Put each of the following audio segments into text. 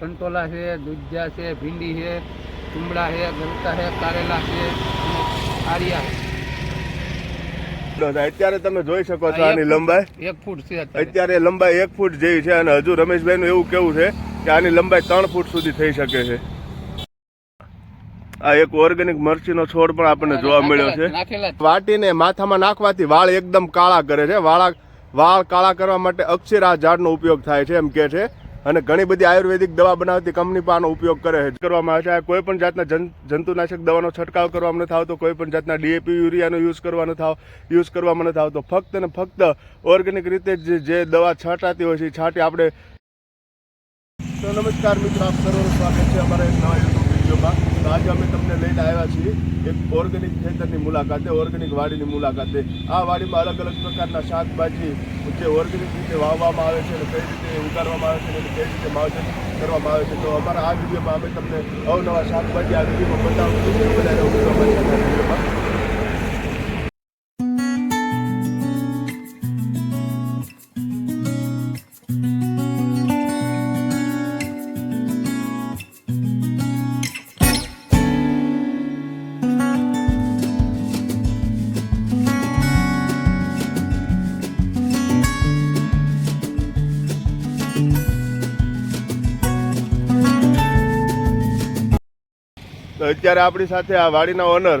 કંટોલા છે દુધિયા છે ભીંડી છે તુમડા છે ગલકા છે કારેલા છે આરિયા છે. અત્યારે તમે જોઈ શકો છો આની લંબાઈ. એક ફૂટ છે અત્યારે. લંબાઈ એક ફૂટ જેવી છે અને હજુ રમેશભાઈનું એવું કેવું છે કે આની લંબાઈ ત્રણ ફૂટ સુધી થઈ શકે છે. આ એક ઓર્ગેનિક મરચીનો છોડ પણ આપણને જોવા મળ્યો છે. વાટીને માથામાં નાખવાથી વાળ એકદમ કાળા કરે છે. વાળા વાળ કાળા કરવા માટે અક્ષર આ ઝાડનો ઉપયોગ થાય છે એમ કે છે. અને ઘણી બધી આયુર્વેદિક દવા બનાવતી કંપની પણ આનો ઉપયોગ કરે છે. કરવામાં આવે છે. આ કોઈ પણ જાતના જંતુનાશક દવાનો છંટકાવ કરવામાં નથી આવતો કોઈ પણ જાતના ડીએપી યુરિયાનો યુઝ કરવાનો થાવ યુઝ કરવામાં નથી આવતો ફક્ત ને ફક્ત ઓર્ગેનિક રીતે જ જે દવા છાંટાતી હોય છે એ છાંટી આપણે તો નમસ્કાર મિત્રો આપ સર્વનું સ્વાગત છે અમારા એક નવા યુટ્યુબ વિડીયોમાં. તો આજે અમે તમને લઈને આવ્યા છીએ એક ઓર્ગેનિક ખેતરની મુલાકાતે ઓર્ગેનિક વાડીની મુલાકાતે. આ વાડીમાં અલગ અલગ પ્રકારના શાકભાજી જે ઓર્ગેનિક રીતે વાવવામાં આવે છે અને કઈ રીતે ઉગાડવામાં આવે છે કઈ રીતે માવજત કરવામાં આવે છે. તો અમારા આ વિડીયોમાં અમે તમને અવનવા શાકભાજી આ વિડીયોમાં બતાવશું બધાને અત્યારે આપણી સાથે આ વાડીના ઓનર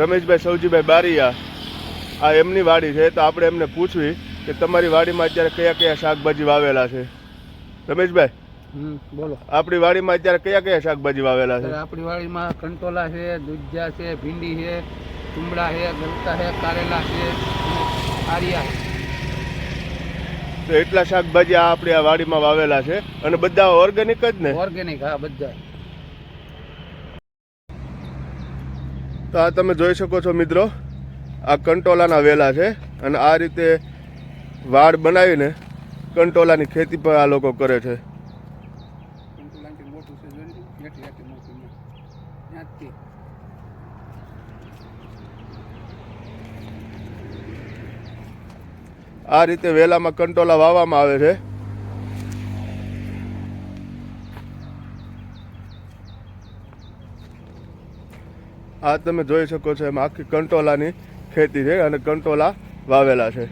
રમેશભાઈ સૌજીભાઈ બારીયા આ એમની વાડી છે. તો આપણે એમને પૂછવી કે તમારી વાડીમાં અત્યારે કયા કયા શાકભાજી વાવેલા છે. રમેશભાઈ બોલો. આપણી વાડીમાં અત્યારે કયા કયા શાકભાજી વાવેલા છે? આપણી વાડીમાં કંટોલા છે દુધિયા છે ભીંડી છે ચુમડા છે ગલતા છે કારેલા છે આરિયા તો એટલા શાકભાજી આ આપણી આ વાડીમાં વાવેલા છે અને બધા ઓર્ગેનિક જ ને? ઓર્ગેનિક હા બધા. તો આ તમે જોઈ શકો છો મિત્રો, આ કંટોલાના વેલા છે અને આ રીતે વાડ બનાવીને કંટોલાની ખેતી પણ આ લોકો કરે છે. આ રીતે વેલામાં કંટોલા વાવવામાં આવે છે આ તમે જોઈ શકો છો એમાં આખી કંટોલાની ખેતી છે અને કંટોલા વાવેલા છે.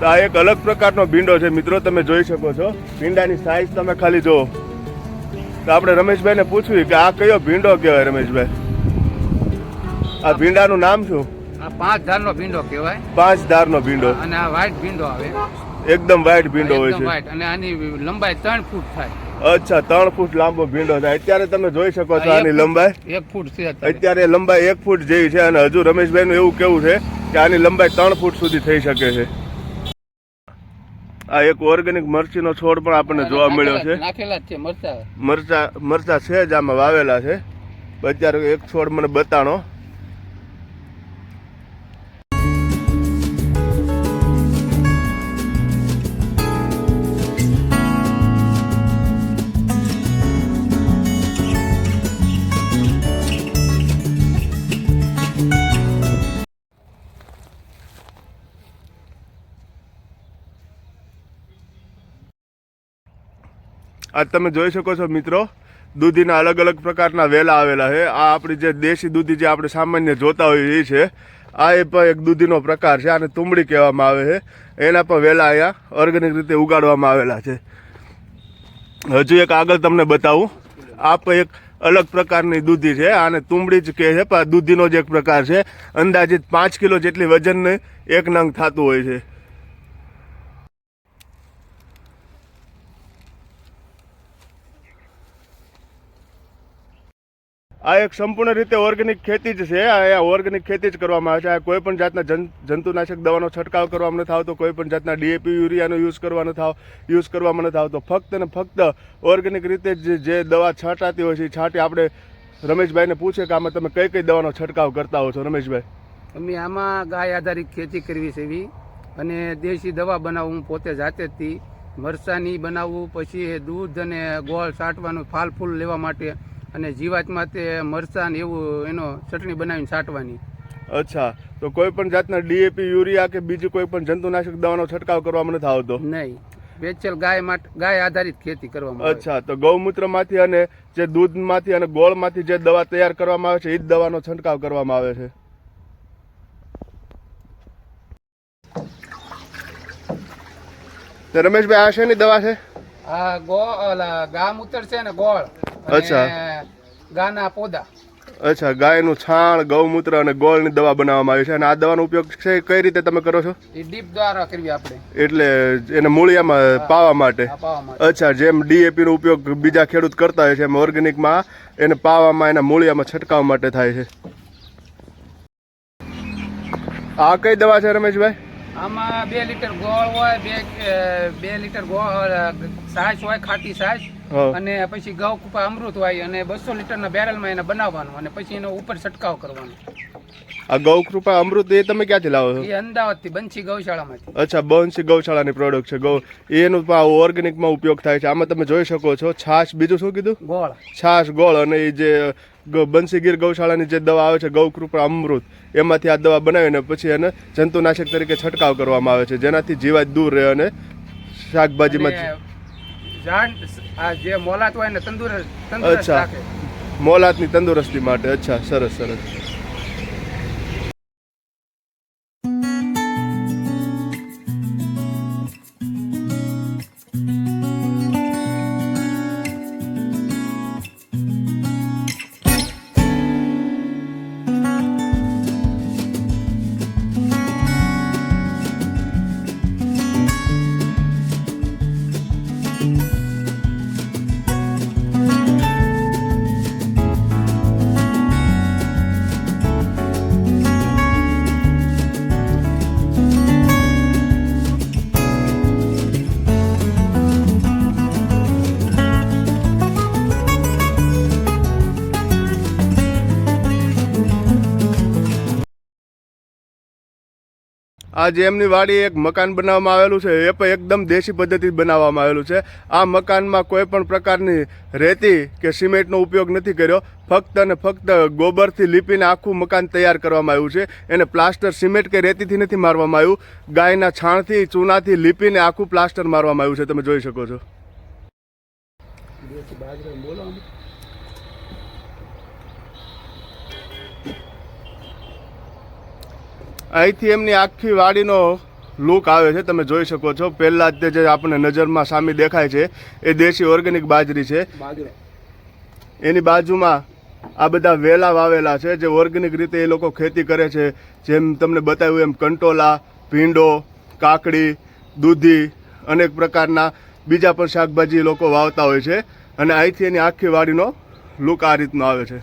તો આ એક અલગ પ્રકારનો ભીંડો છે. મિત્રો તમે જોઈ શકો છો. ભીંડાની સાઈઝ તમે ખાલી જુઓ. તો આપણે રમેશભાઈને પૂછવી કે આ કયો ભીંડો કહેવાય રમેશભાઈ? આ ભીંડાનું નામ શું? આ પાંચ ધારનો ભીંડો કહેવાય. પાંચ ધારનો ભીંડો. અને આ વ્હાઈટ ભીંડો આવે. એકદમ વ્હાઈટ ભીંડો હોય છે. અને આની લંબાઈ ત્રણ ફૂટ થાય. અચ્છા ત્રણ ફૂટ લાંબો ભીંડો થાય અત્યારે તમે જોઈ શકો છો આની લંબાઈ. એક ફૂટ છે અત્યારે. લંબાઈ એક ફૂટ જેવી છે અને હજુ રમેશભાઈનું એવું કેવું છે કે આની લંબાઈ ત્રણ ફૂટ સુધી થઈ શકે છે. આ એક ઓર્ગેનિક મરચીનો છોડ પણ આપણને જોવા મળ્યો છે. નાખેલા છે મરચા. મરચા મરચા છે જ આમાં વાવેલા છે. અત્યારે એક છોડ મને બતાણો. આ તમે જોઈ શકો છો મિત્રો, દૂધીના અલગ અલગ પ્રકારના વેલા આવેલા છે. આ આપણી જે દેશી દૂધી જે આપણે સામાન્ય જોતા હોઈએ એ છે. આ એ પણ એક દૂધીનો પ્રકાર છે, આને તુંબડી કહેવામાં આવે છે. એના પણ વેલા અહીંયા ઓર્ગેનિક રીતે ઉગાડવામાં આવેલા છે. હજુ એક આગળ તમને બતાવું. આ પણ એક અલગ પ્રકારની દૂધી છે, આને તુંબડી જ કહે છે, પણ દૂધીનો જ એક પ્રકાર છે. અંદાજિત પાંચ કિલો જેટલી વજનને એક નંગ થતું હોય છે. આ એક સંપૂર્ણ રીતે ઓર્ગેનિક ખેતી જ છે. આ ઓર્ગેનિક ખેતી જ કરવામાં આવે છે. આ કોઈ પણ જાતના જંતુનાશક દવાનો છંટકાવ કરવામાં નથી આવતો કોઈ પણ જાતના ડીએપી, યુરિયાનો યુઝ કરવા નથી યુઝ કરવામાં નથી આવતો ફક્ત ને ફક્ત ઓર્ગેનિક રીતે જ જે દવા છાંટાતી હોય છે છાંટી આપણે રમેશભાઈને પૂછે કે આમાં તમે કઈ કઈ દવાનો છંટકાવ કરતા હો છો? રમેશભાઈ. અમે આમાં ગાય આધારિત ખેતી કરવી છે એવી. અને દેશી દવા બનાવું હું પોતે જાતે જ થી મરચાની બનાવવું પછી દૂધ અને ગોળ છાંટવાનું, ફાલ ફૂલ લેવા માટે અને જીવાતમાં તે મરચાં ને એવું એનો ચટણી બનાવીને છાંટવાની. અચ્છા તો કોઈ પણ જાતના ડીએપી યુરિયા કે બીજી કોઈ પણ જંતુનાશક દવાનો છંટકાવ કરવામાં નથી આવતો? નહીં. વેચેલ ગાય માટે ગાય આધારિત ખેતી કરવામાં અચ્છા તો ગૌમૂત્રમાંથી અને જે દૂધમાંથી અને ગોળમાંથી જે દવા તૈયાર કરવામાં આવે છે એ જ દવાનો છંટકાવ કરવામાં આવે છે? તો રમેશભાઈ આ શેની દવા છે? આ ગો ગામૂત્ર છે ને ગોળ. અચ્છા. ગાના પોદા. અચ્છા ગાયનું છાણ ગૌમૂત્ર અને ગોળની દવા બનાવવામાં આવી છે. અને આ દવાનો ઉપયોગ છે કઈ રીતે તમે કરો છો? એ ડીપ દ્વારા કરવી આપણે. એટલે એને મૂળિયામાં પાવા માટે. અચ્છા જેમ ડીએપી નો ઉપયોગ બીજા ખેડૂત કરતા હોય છે એમ ઓર્ગેનિકમાં એને પાવામાં એના મૂળિયામાં છંટકાવ માટે થાય છે. આ કઈ દવા છે રમેશભાઈ? આમાં બે લીટર ગોળ હોય બે બે લીટર ગોળ સાસ હોય ખાટી હા. અને પછી ઘઉં કૃપા અમૃત હોય અને બસો લીટરના બેરલમાં એને બનાવવાનું અને પછી એનો ઉપર છંટકાવ કરવાનો. આ ગૌ કૃપા અમૃત એ તમે ક્યાંથી લાવો છો? એ અમદાવાદથી બંસી ગૌશાળામાંથી. અચ્છા બંસી ગૌશાળાની પ્રોડક્ટ છે. ગૌ એનો ઓર્ગેનિકમાં ઉપયોગ થાય છે. આમાં તમે જોઈ શકો છો છાશ બીજું શું કીધું? ગોળ. છાશ ગોળ અને એ જે ગ- બંસી ગીર ગૌશાળાની જે દવા આવે છે ગૌ કૃપા અમૃત એમાંથી આ દવા બનાવીને પછી એને જંતુનાશક તરીકે છંટકાવ કરવામાં આવે છે જેનાથી જીવાત દૂર રહે અને શાકભાજીમાં ઝાડ આ જે મોલાત હોય ને તંદુરસ્ત તંદુરસ્ત અચ્છા. રાખે. મોલાતની તંદુરસ્તી માટે. અચ્છા સરસ સરસ. આ જે એમની વાડી એક મકાન બનાવવામાં આવેલું છે. એ પણ એકદમ દેશી પદ્ધતિ બનાવવામાં આવેલું છે. આ મકાનમાં કોઈ પણ પ્રકારની રેતી કે સિમેન્ટનો ઉપયોગ નથી કર્યો. ફક્ત અને ફક્ત ગોબરથી લીપીને આખું મકાન તૈયાર કરવામાં આવ્યું છે. એને પ્લાસ્ટર સિમેન્ટ કે રેતીથી નથી મારવામાં આવ્યું. ગાયના છાણથી, ચૂનાથી લીપીને આખું પ્લાસ્ટર મારવામાં આવ્યું છે. તમે જોઈ શકો છો. અહીંથી એમની આખી વાડીનો લુક આવે છે તમે જોઈ શકો છો. પહેલાં જ તે જે આપણને નજરમાં સામે દેખાય છે એ દેશી ઓર્ગેનિક બાજરી છે. એની બાજુમાં આ બધા વેલા વાવેલા છે જે ઓર્ગેનિક રીતે એ લોકો ખેતી કરે છે. જેમ તમને બતાવ્યું એમ કંટોલા ભીંડો કાકડી દૂધી અનેક પ્રકારના બીજા પણ શાકભાજી લોકો વાવતા હોય છે. અને અહીંથી એની આખી વાડીનો લુક આ રીતનો આવે છે.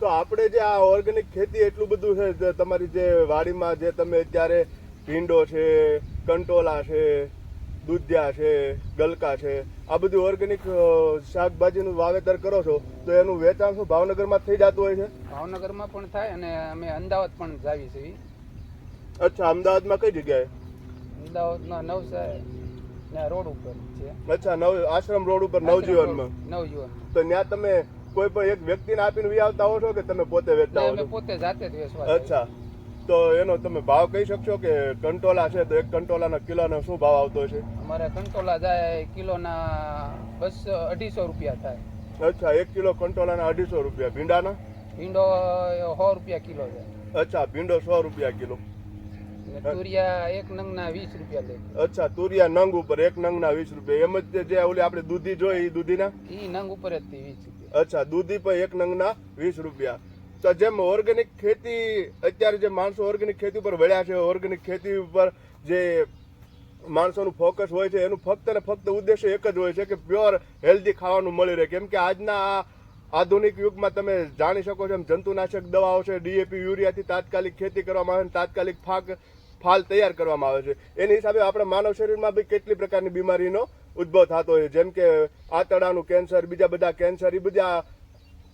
તો આપણે જે આ ઓર્ગેનિક ખેતી એટલું બધું છે તમારી જે વાડીમાં જે તમે અત્યારે ભીંડો છે કંટોલા છે દૂધિયા છે ગલકા છે આ બધું ઓર્ગેનિક શાકભાજીનું વાવેતર કરો છો તો એનું વેચાણ શું ભાવનગરમાં થઈ જતું હોય છે? ભાવનગરમાં પણ થાય અને અમે અમદાવાદ પણ જાવી છે અચ્છા અમદાવાદમાં કઈ જગ્યાએ? અમદાવાદમાં નવસારી ના રોડ ઉપર છે. અચ્છા નવ આશ્રમ રોડ ઉપર નવજીવનમાં. નવજીવન. તો ત્યાં તમે કોઈ પણ એક વ્યક્તિને આપીને વિયાવતા આવતા હો છો કે તમે પોતે વેચતા હો પોતે જાતે જ વેચવા અચ્છા. તો એનો તમે ભાવ કહી શકશો કે કંટોલા છે તો એક કંટોલાના કિલોનો શું ભાવ આવતો છે અમારે કંટોલા જાય કિલોના બસો અઢીસો રૂપિયા થાય. અચ્છા એક કિલો કંટોલાના અઢીસો રૂપિયા. ભીંડાના? ભીંડો સો રૂપિયા કિલો છે અચ્છા ભીંડો સો રૂપિયા કિલો. તુરિયા એક નંગના વીસ રૂપિયા લે. અચ્છા તુરિયા નંગ ઉપર એક નંગના વીસ રૂપિયા. એમ જ જે ઓલી આપણે દૂધી જોઈએ એ દૂધીના? ઈ નંગ ઉપર જ તે વીસ રૂપિયા. અચ્છા દૂધી પર એક નંગના વીસ રૂપિયા. તો જેમ ઓર્ગેનિક ખેતી અત્યારે જે માણસો ઓર્ગેનિક ખેતી ઉપર વળ્યા છે ઓર્ગેનિક ખેતી ઉપર જે માણસોનું ફોકસ હોય છે એનું ફક્ત ને ફક્ત ઉદ્દેશ્ય એક જ હોય છે કે પ્યોર હેલ્ધી ખાવાનું મળી રહે. કેમ કે આજના આ આધુનિક યુગમાં તમે જાણી શકો છો એમ જંતુનાશક દવાઓ છે ડીએપી યુરિયાથી તાત્કાલિક ખેતી કરવામાં આવે તાત્કાલિક ફાક ફાલ તૈયાર કરવામાં આવે છે. એની હિસાબે આપણા માનવ શરીરમાં બી કેટલી પ્રકારની બીમારીનો ઉદ્ભવ થતો હોય છે. જેમ કે આંતરડાનું કેન્સર, બીજા બધા કેન્સર એ બધા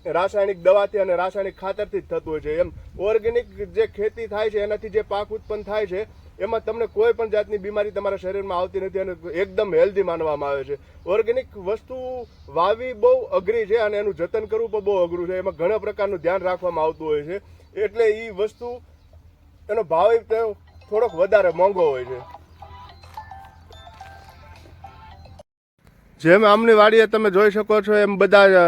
રાસાયણિક દવાથી અને રાસાયણિક ખાતરથી જ થતું હોય છે. એમ ઓર્ગેનિક જે ખેતી થાય છે, એનાથી જે પાક ઉત્પન્ન થાય છે, એમાં તમને કોઈ પણ જાતની બીમારી તમારા શરીરમાં આવતી નથી અને એકદમ હેલ્ધી માનવામાં આવે છે. ઓર્ગેનિક વસ્તુ વાવી બહુ અઘરી છે અને એનું જતન કરવું પણ બહુ અઘરું છે. એમાં ઘણા પ્રકારનું ધ્યાન રાખવામાં આવતું હોય છે. એટલે એ વસ્તુ એનો ભાવ થોડોક વધારે મોંઘો હોય છે. જેમ આમની વાડીએ તમે જોઈ શકો છો, એમ બધા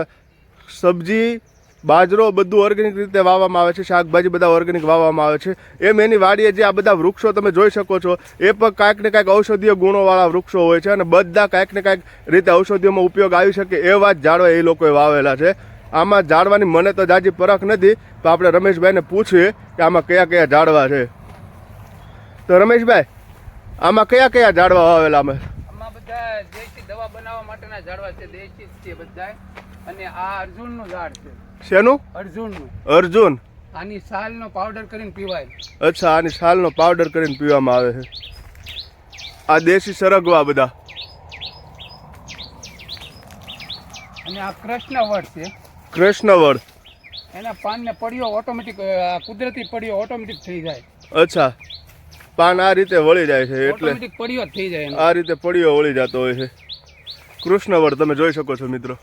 સબ્જી, બાજરો બધું ઓર્ગેનિક રીતે વાવવામાં આવે છે, શાકભાજી બધા ઓર્ગેનિક વાવવામાં આવે છે. એમ એની વાડીએ જે આ બધા વૃક્ષો તમે જોઈ શકો છો, એ પણ કાંઈક ને કાંઈક ઔષધીય ગુણોવાળા વૃક્ષો હોય છે અને બધા કાંઈક ને કાંઈક રીતે ઔષધિઓમાં ઉપયોગ આવી શકે એવા જ ઝાડવા એ લોકોએ વાવેલા છે. આમાં ઝાડવાની મને તો જાજી પરખ નથી તો આપણે રમેશભાઈને પૂછીએ કે આમાં કયા કયા ઝાડવા છે. તો રમેશભાઈ આમાં કયા કયા ઝાડવા વાવેલા અમે? આમાં બધા દેશી દવા બનાવવા માટેના ઝાડવા છે દેશી છે બધા અને આ અર્જુનનું ઝાડ છે. શેનું? અર્જુનનું. અર્જુન. આની સાલનો પાવડર કરીને પીવાય. અચ્છા આની છાલનો પાવડર કરીને પીવામાં આવે છે. આ દેશી સરગવા બધા. અને આ કૃષ્ણવડ છે. કૃષ્ણવડ. એના પાનને પડ્યો ઓટોમેટિક કુદરતી પડ્યો ઓટોમેટિક થઈ જાય. અચ્છા. પાન આ રીતે વળી જાય છે એટલે ઓટોમેટિક થઈ જાય આ રીતે પડીઓ વળી જતો હોય છે. કૃષ્ણવડ તમે જોઈ શકો છો મિત્રો.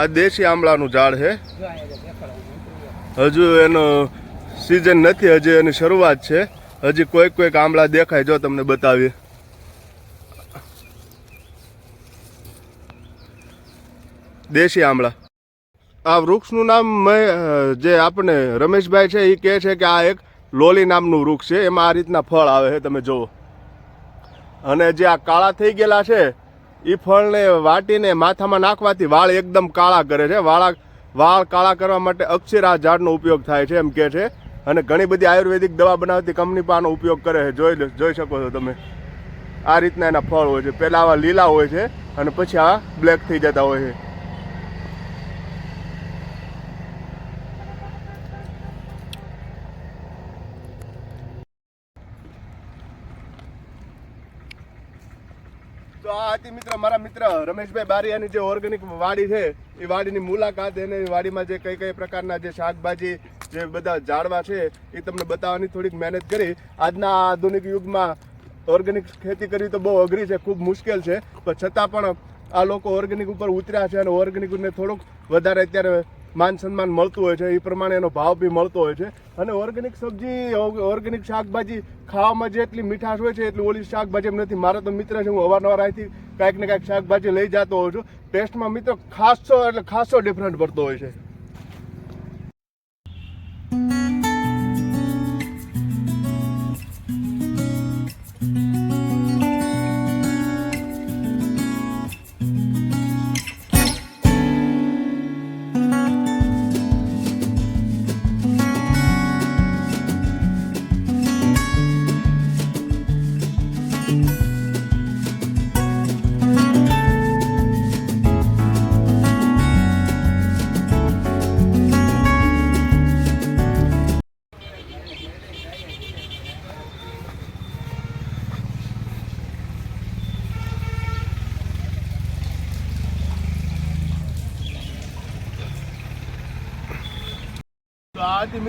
આ દેશી આમળાનું ઝાડ છે. હજુ એનો સિઝન નથી, હજી એની શરૂઆત છે. હજી કોઈક કોઈક આમળા દેખાય, જો તમને બતાવીએ. દેશી આમળા આ વૃક્ષનું નામ મેં જે આપણે રમેશભાઈ છે એ કહે છે કે આ એક લોલી નામનું વૃક્ષ છે. એમાં આ રીતના ફળ આવે છે, તમે જુઓ. અને જે આ કાળા થઈ ગયેલા છે એ ફળને વાટીને માથામાં નાખવાથી વાળ એકદમ કાળા કરે છે. વાળા વાળ કાળા કરવા માટે અક્ષરા ઝાડનો ઉપયોગ થાય છે એમ કે છે. અને ઘણી બધી આયુર્વેદિક દવા બનાવતી કંપની પણ ઉપયોગ કરે છે. જોઈ જોઈ શકો છો તમે. આ રીતના એના ફળ હોય છે. પહેલાં આવા લીલા હોય છે અને પછી આ બ્લેક થઈ જતા હોય છે. આ હતી મિત્ર, મારા મિત્ર રમેશભાઈ બારિયાની જે ઓર્ગેનિક વાડી છે, એ વાડીની મુલાકાત એને વાડીમાં જે કઈ કઈ પ્રકારના જે શાકભાજી, જે બધા ઝાડવા છે, એ તમને બતાવવાની થોડીક મહેનત કરી. આજના આધુનિક યુગમાં ઓર્ગેનિક ખેતી કરવી તો બહુ અઘરી છે, ખૂબ મુશ્કેલ છે, પણ છતાં પણ આ લોકો ઓર્ગેનિક ઉપર ઉતર્યા છે અને ઓર્ગેનિકને થોડુંક વધારે અત્યારે માન સન્માન મળતું હોય છે, એ પ્રમાણે એનો ભાવ બી મળતો હોય છે. અને ઓર્ગેનિક સબ્જી ઓર્ગેનિક શાકભાજી ખાવામાં જેટલી મીઠાશ હોય છે, એટલી ઓલી શાકભાજી એમ નથી. મારા તો મિત્ર છે, હું અવારનવાર અહીંથી કાંઈક ને કાંઈક શાકભાજી લઈ જતો હોઉં છું. ટેસ્ટમાં મિત્ર ખાસો એટલે ખાસો ડિફરન્ટ પડતો હોય છે.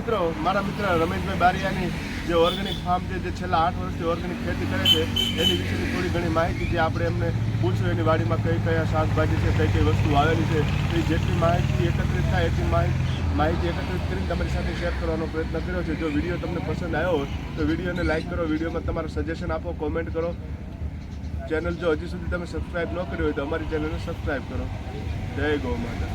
મિત્રો, મારા મિત્ર રમેશભાઈ બારિયાની જે ઓર્ગેનિક ફાર્મ છે, જે છેલ્લા આઠ વર્ષથી ઓર્ગેનિક ખેતી કરે છે, એની વિશેની થોડી ઘણી માહિતી જે આપણે એમને પૂછ્યું, એની વાડીમાં કઈ કયા શાકભાજી છે, કઈ કઈ વસ્તુ આવેલી છે એ જેટલી માહિતી એકત્રિત થાય, એટલી માહિતી એકત્રિત કરીને તમારી સાથે શેર કરવાનો પ્રયત્ન કર્યો છે. જો વીડિયો તમને પસંદ આવ્યો હોય, તો વિડીયોને લાઇક કરો વિડીયોમાં તમારું સજેશન આપો કોમેન્ટ કરો. ચેનલ જો હજી સુધી તમે સબસ્ક્રાઈબ ન કરી હોય, તો અમારી ચેનલને સબસ્ક્રાઈબ કરો. જય ગૌ માતા